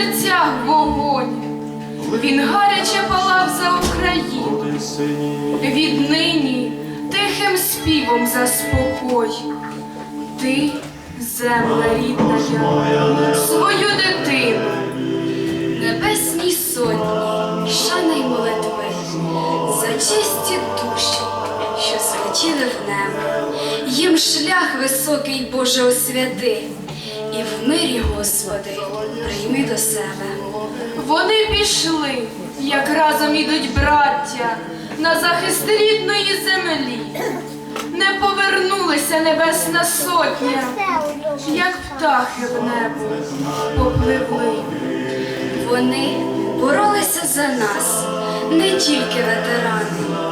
серцях вогонь, він гаряче палав за Україну, віднині тихим співом заспокой. Ти, земля рідна, я, свою дитину, небесні, сонні, шанай молитви, за чисті душі, що злетіли в небо, їм шлях високий Боже освяти, і в мирі, Господи, прийми до себе. Вони пішли, як разом ідуть браття, на захист рідної землі. Не повернулися небесна сотня, як птахи в небо попливли. Вони боролися за нас, не тільки ветерани,